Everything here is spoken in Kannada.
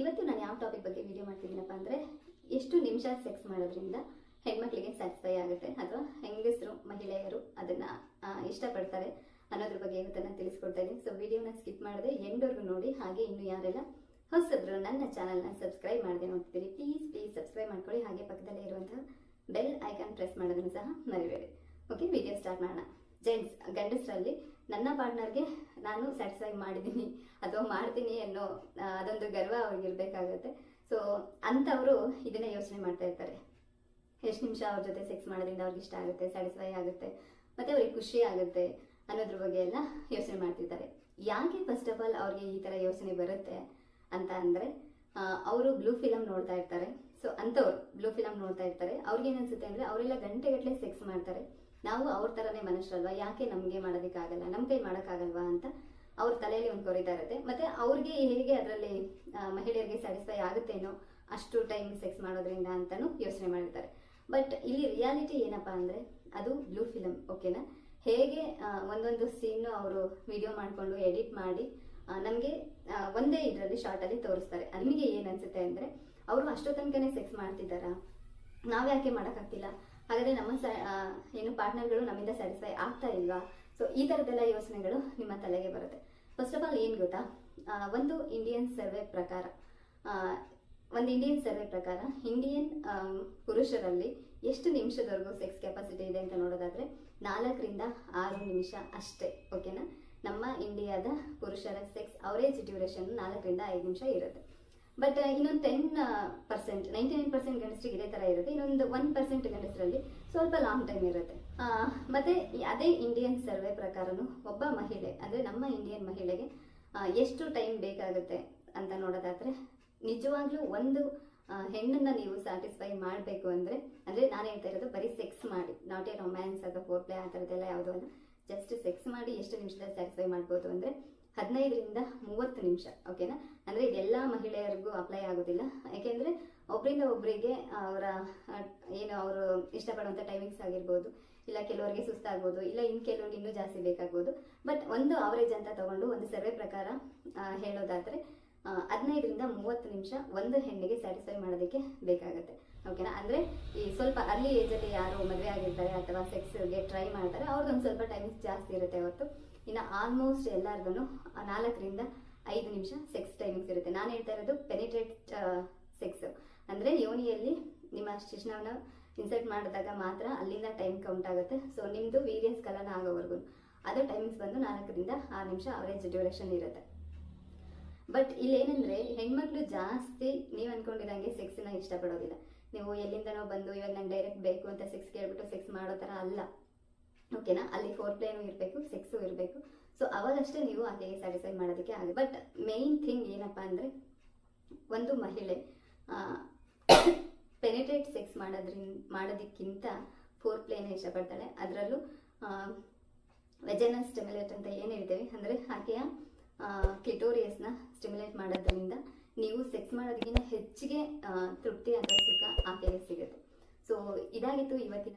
ಇವತ್ತು ನಾನು ಯಾವ ಟಾಪಿಕ್ ಬಗ್ಗೆ ವಿಡಿಯೋ ಮಾಡ್ತಿದ್ದೀನಪ್ಪ ಅಂದರೆ ಎಷ್ಟು ನಿಮಿಷ ಸೆಕ್ಸ್ ಮಾಡೋದ್ರಿಂದ ಹೆಣ್ಮಕ್ಳಿಗೆ ಸ್ಯಾಟಿಸ್ಫೈ ಆಗುತ್ತೆ ಅಥವಾ ಹೆಂಗಸರು, ಮಹಿಳೆಯರು ಅದನ್ನು ಇಷ್ಟಪಡ್ತಾರೆ ಅನ್ನೋದ್ರ ಬಗ್ಗೆ ಇವತ್ತು ನಾನು ತಿಳಿಸ್ಕೊಡ್ತಾ ಇದ್ದೀನಿ. ಸೊ ವಿಡಿಯೋನ ಸ್ಕಿಪ್ ಮಾಡದೆ ಎಂಡೋರ್ಗು ನೋಡಿ, ಹಾಗೆ ಇನ್ನು ಯಾರೆಲ್ಲ ಹೊಸಬ್ರು ನನ್ನ ಚಾನಲ್ನ ಸಬ್ಸ್ಕ್ರೈಬ್ ಮಾಡದೆ ನೋಡ್ತಿದ್ದೀರಿ ಪ್ಲೀಸ್ ಪ್ಲೀಸ್ ಸಬ್ಸ್ಕ್ರೈಬ್ ಮಾಡ್ಕೊಳ್ಳಿ. ಹಾಗೆ ಪಕ್ಕದಲ್ಲೇ ಇರುವಂತಹ ಬೆಲ್ ಐಕಾನ್ ಪ್ರೆಸ್ ಮಾಡೋದನ್ನು ಸಹ ಮರಿಬೇಡಿ. ಓಕೆ ವಿಡಿಯೋ ಸ್ಟಾರ್ಟ್ ಮಾಡೋಣ. ಜೆಂಟ್ಸ್ ಗಂಡಸರಲ್ಲಿ ನನ್ನ ಪಾರ್ಟ್ನರ್ಗೆ ನಾನು ಸ್ಯಾಟಿಸ್ಫೈ ಮಾಡಿದ್ದೀನಿ. ಅಥವಾ ಮಾಡ್ತೀನಿ ಅನ್ನೋ ಅದೊಂದು ಗರ್ವ ಅವ್ರಿಗೆ ಇರಬೇಕಾಗುತ್ತೆ. ಸೊ ಅಂಥವರು ಇದನ್ನ ಯೋಚನೆ ಮಾಡ್ತಾ ಇರ್ತಾರೆ. ಎಷ್ಟು ನಿಮಿಷ ಅವ್ರ ಜೊತೆ ಸೆಕ್ಸ್ ಮಾಡೋದ್ರಿಂದ ಅವ್ರಿಗೆ ಇಷ್ಟ ಆಗುತ್ತೆ ಸ್ಯಾಟಿಸ್ಫೈ ಆಗುತ್ತೆ, ಮತ್ತೆ ಅವ್ರಿಗೆ ಖುಷಿ ಆಗುತ್ತೆ ಅನ್ನೋದ್ರ ಬಗ್ಗೆ ಎಲ್ಲ ಯೋಚನೆ ಮಾಡ್ತಿದ್ದಾರೆ. ಯಾಕೆ ಫಸ್ಟ್ ಆಫ್ ಆಲ್ ಅವ್ರಿಗೆ ಈ ಥರ ಯೋಚನೆ ಬರುತ್ತೆ ಅಂತ ಅಂದರೆ ಅವರು ಬ್ಲೂ ಫಿಲಮ್ ನೋಡ್ತಾ ಇರ್ತಾರೆ. ಸೊ ಅಂಥವ್ರು ಬ್ಲೂ ಫಿಲಮ್ ನೋಡ್ತಾ ಇರ್ತಾರೆ. ಅವ್ರಿಗೆ ಏನನ್ಸುತ್ತೆ ಅಂದರೆ, ಅವರೆಲ್ಲ ಗಂಟೆಗಟ್ಟಲೆ ಸೆಕ್ಸ್ ಮಾಡ್ತಾರೆ. ನಾವು ಅವ್ರ ಥರನೇ ಮನುಷ್ಯರಲ್ವಾ? ಯಾಕೆ ನಮಗೆ ಮಾಡೋದಕ್ಕಾಗಲ್ಲ? ನಮ್ಮ ಕೈ ಮಾಡೋಕ್ಕಾಗಲ್ವಾ ಅಂತ ಅವ್ರ ತಲೆಯಲ್ಲಿ ಒಂದು ಕೊರಿತಾ ಇರುತ್ತೆ. ಮತ್ತೆ ಅವ್ರಿಗೆ ಹೇಗೆ ಅದರಲ್ಲಿ ಮಹಿಳೆಯರಿಗೆ ಸ್ಯಾಟಿಸ್ಫೈ ಆಗುತ್ತೇನೋ ಅಷ್ಟು ಟೈಮ್ ಸೆಕ್ಸ್ ಮಾಡೋದ್ರಿಂದ ಅಂತಾನು ಯೋಚನೆ ಮಾಡಿರ್ತಾರೆ. ಬಟ್ ಇಲ್ಲಿ ರಿಯಾಲಿಟಿ ಏನಪ್ಪಾ ಅಂದ್ರೆ, ಅದು ಬ್ಲೂ ಫಿಲಮ್ ಓಕೆನಾ ಹೇಗೆ ಒಂದೊಂದು ಸೀನ್ ಅವರು ವಿಡಿಯೋ ಮಾಡಿಕೊಂಡು ಎಡಿಟ್ ಮಾಡಿ ನಮಗೆ ಒಂದೇ ಇದರಲ್ಲಿ ಶಾರ್ಟಲ್ಲಿ ತೋರಿಸ್ತಾರೆ. ನಿಮಗೆ ಏನು ಅನ್ಸುತ್ತೆ ಅಂದ್ರೆ, ಅವರು ಅಷ್ಟೋ ತನಕನೇ ಸೆಕ್ಸ್ ಮಾಡ್ತಿದ್ದಾರಾ? ನಾವು ಯಾಕೆ ಮಾಡೋಕ್ಕಾಗ್ತಿಲ್ಲ? ಹಾಗಾದ್ರೆ ನಮ್ಮ ಏನು ಪಾರ್ಟ್ನರ್ಗಳು ನಮ್ಮಿಂದ ಸ್ಯಾಟಿಸ್ಫೈ ಆಗ್ತಾ ಇಲ್ವಾ? ಸೊ ಈ ಥರದ್ದೆಲ್ಲ ಯೋಚನೆಗಳು ನಿಮ್ಮ ತಲೆಗೆ ಬರುತ್ತೆ. ಫಸ್ಟ್ ಆಫ್ ಆಲ್ ಏನು ಗೊತ್ತಾ? ಒಂದು ಇಂಡಿಯನ್ ಸರ್ವೆ ಪ್ರಕಾರ ಒಂದು ಇಂಡಿಯನ್ ಸರ್ವೆ ಪ್ರಕಾರ ಇಂಡಿಯನ್ ಪುರುಷರಲ್ಲಿ ಎಷ್ಟು ನಿಮಿಷದವರೆಗೂ ಸೆಕ್ಸ್ ಕೆಪಾಸಿಟಿ ಇದೆ ಅಂತ ನೋಡೋದಾದ್ರೆ, ನಾಲ್ಕರಿಂದ ಆರು ನಿಮಿಷ ಅಷ್ಟೇ ಓಕೆನಾ ನಮ್ಮ ಇಂಡಿಯಾದ ಪುರುಷರ ಸೆಕ್ಸ್ ಅವರೇಜ್ ಡ್ಯೂರೇಷನ್ ನಾಲ್ಕರಿಂದ ಐದು ನಿಮಿಷ ಇರುತ್ತೆ. ಬಟ್ ಇನ್ನೊಂದು ten percent ninety nine percent ಗಂಡಸ್ರಿಗೆ ಇದೇ ಥರ ಇರುತ್ತೆ. ಇನ್ನೊಂದು ಒನ್ ಪರ್ಸೆಂಟ್ ಗಂಡಸರಲ್ಲಿ ಸ್ವಲ್ಪ ಲಾಂಗ್ ಟೈಮ್ ಇರುತ್ತೆ. ಮತ್ತೆ ಅದೇ ಇಂಡಿಯನ್ ಸರ್ವೆ ಪ್ರಕಾರನು ಒಬ್ಬ ಮಹಿಳೆ, ಅಂದರೆ ನಮ್ಮ ಇಂಡಿಯನ್ ಮಹಿಳೆಗೆ ಎಷ್ಟು ಟೈಮ್ ಬೇಕಾಗುತ್ತೆ ಅಂತ ನೋಡೋದಾದರೆ, ನಿಜವಾಗ್ಲೂ ಒಂದು ಹೆಣ್ಣನ್ನ ನೀವು ಸ್ಯಾಟಿಸ್ಫೈ ಮಾಡಬೇಕು ಅಂದರೆ ಅಂದರೆ ನಾನು ಹೇಳ್ತಾ ಇರೋದು ಬರೀ ಸೆಕ್ಸ್ ಮಾಡಿ ನಾಟ್ ಎ ರೊಮ್ಯಾನ್ಸ್ ಅಥವಾ ಫೋರ್ ಪ್ಲೇ ಆ ಥರದ್ದೆಲ್ಲ ಯಾವುದೋ ಅಲ್ಲ ಜಸ್ಟ್ ಸೆಕ್ಸ್ ಮಾಡಿ ಎಷ್ಟು ನಿಮಿಷದಲ್ಲಿ ಸ್ಯಾಟಿಸ್ಫೈ ಮಾಡ್ಬೋದು ಅಂದರೆ ಹದಿನೈದರಿಂದ ಮೂವತ್ತು ನಿಮಿಷ ಓಕೆನಾ ಅಂದರೆ ಇದೆಲ್ಲ ಮಹಿಳೆಯರಿಗೂ ಅಪ್ಲೈ ಆಗೋದಿಲ್ಲ. ಯಾಕೆಂದರೆ ಒಬ್ಬರಿಂದ ಒಬ್ಬರಿಗೆ ಅವರ ಏನು ಅವರು ಇಷ್ಟಪಡುವಂಥ ಟೈಮಿಂಗ್ಸ್ ಆಗಿರ್ಬೋದು, ಇಲ್ಲ ಕೆಲವರಿಗೆ ಸುಸ್ತಾಗ್ಬೋದು, ಇಲ್ಲ ಇನ್ನು ಕೆಲವರಿಗೆ ಇನ್ನೂ ಜಾಸ್ತಿ ಬೇಕಾಗ್ಬೋದು. ಬಟ್ ಒಂದು ಅವರೇಜ್ ಅಂತ ತಗೊಂಡು ಒಂದು ಸರ್ವೆ ಪ್ರಕಾರ ಹೇಳೋದಾದ್ರೆ ಹದಿನೈದರಿಂದ ಮೂವತ್ತು ನಿಮಿಷ ಒಂದು ಹೆಣ್ಣಿಗೆ ಸ್ಯಾಟಿಸ್ಫೈ ಮಾಡೋದಕ್ಕೆ ಬೇಕಾಗುತ್ತೆ. ಓಕೆನಾ ಅಂದರೆ ಈ ಸ್ವಲ್ಪ ಅರ್ಲಿ ಏಜಲ್ಲಿ ಯಾರು ಮದುವೆ ಆಗಿರ್ತಾರೆ ಅಥವಾ ಸೆಕ್ಸ್ಗೆ ಟ್ರೈ ಮಾಡ್ತಾರೆ ಅವ್ರದ್ದೊಂದು ಸ್ವಲ್ಪ ಟೈಮಿಂಗ್ಸ್ ಜಾಸ್ತಿ ಇರುತ್ತೆ ಅವತ್ತು ಇನ್ನು ಆಲ್ಮೋಸ್ಟ್ ಎಲ್ಲರಿಗೂ ನಾಲ್ಕರಿಂದ ಐದು ನಿಮಿಷ ಸೆಕ್ಸ್ ಟೈಮಿಂಗ್ಸ್ ಇರುತ್ತೆ. ನಾನು ಹೇಳ್ತಾ ಇರೋದು ಪೆನಿಟ್ರೇಟ್ ಸೆಕ್ಸ್ ಅಂದರೆ ಯೋನಿಯಲ್ಲಿ ನಿಮ್ಮ ಶಿಕ್ಷಣವನ್ನು ಇನ್ಸರ್ಟ್ ಮಾಡಿದಾಗ ಮಾತ್ರ ಅಲ್ಲಿಂದ ಟೈಮ್ ಕೌಂಟ್ ಆಗುತ್ತೆ. ಸೊ ನಿಮ್ಮದು ವೀರಿಯಸ್ ಕಲನ ಆಗೋವರೆಗೂ ಅದು ಟೈಮಿಂಗ್ಸ್ ಬಂದು ನಾಲ್ಕರಿಂದ ಆರು ನಿಮಿಷ ಅವರೇಜ್ ಡ್ಯೂರೇಷನ್ ಇರುತ್ತೆ. ಬಟ್ ಇಲ್ಲಿ ಏನಂದ್ರೆ ಹೆಣ್ಮಕ್ಳು ಜಾಸ್ತಿ ನೀವು ಅನ್ಕೊಂಡಿರಂಗೆ ಸೆಕ್ಸ್ನ ಇಷ್ಟಪಡೋದಿಲ್ಲ. ನೀವು ಎಲ್ಲಿಂದನೋ ಬಂದು ಇವಾಗ ನಂಗೆ ಡೈರೆಕ್ಟ್ ಬೇಕು ಅಂತ ಸೆಕ್ಸ್ ಕೇಳ್ಬಿಟ್ಟು ಸೆಕ್ಸ್ ಮಾಡೋ ಥರ ಅಲ್ಲ. ಓಕೆನಾ ಅಲ್ಲಿ ಫೋರ್ ಪ್ಲೇನು ಇರಬೇಕು ಸೆಕ್ಸು ಇರಬೇಕು. ಸೊ ಅವಾಗಷ್ಟೇ ನೀವು ಆಕೆಗೆ ಸ್ಯಾಟಿಸ್ಫೈ ಮಾಡೋದಕ್ಕೆ ಆಗುತ್ತೆ ಬಟ್ ಮೇಯ್ನ್ ಥಿಂಗ್ ಏನಪ್ಪ ಅಂದರೆ ಒಂದು ಮಹಿಳೆ ಪೆನಿಟ್ರೇಟ್ ಸೆಕ್ಸ್ ಮಾಡೋದ್ರಿಂದ ಮಾಡೋದಕ್ಕಿಂತ ಫೋರ್ ಪ್ಲೇನ ಇಷ್ಟಪಡ್ತಾಳೆ. ಅದರಲ್ಲೂ ವೆಜನಲ್ ಸ್ಟಿಮ್ಯುಲೇಟ್ ಅಂತ ಏನು ಹೇಳ್ತೇವೆ? ಅಂದರೆ ಆಕೆಯ ಕ್ಲಿಟೋರಿಯಸ್ನ ಸ್ಟಿಮ್ಯುಲೇಟ್ ಮಾಡೋದ್ರಿಂದ ನೀವು ಸೆಕ್ಸ್ ಮಾಡೋದಕ್ಕಿಂತ ಹೆಚ್ಚಿಗೆ ತೃಪ್ತಿ ಅಂತ ಸುಖ ಆಕೆಗೆ ಸಿಗುತ್ತೆ. ಸೊ ಇದಾಗಿತ್ತು ಇವತ್ತಿನ